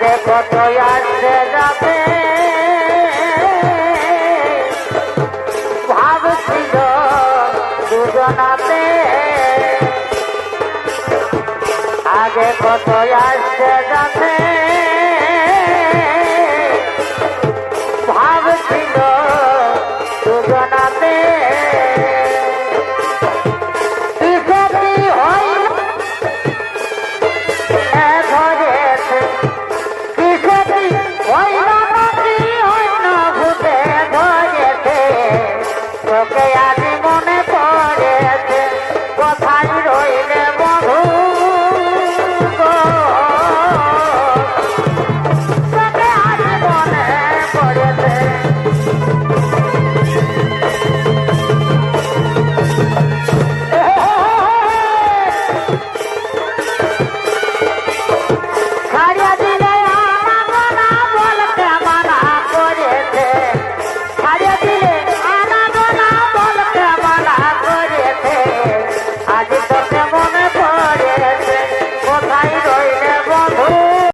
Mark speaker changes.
Speaker 1: কত আসছে যাবে ভাবছিল দুজনাতে। আগে কত আসছে যাবে लोक याद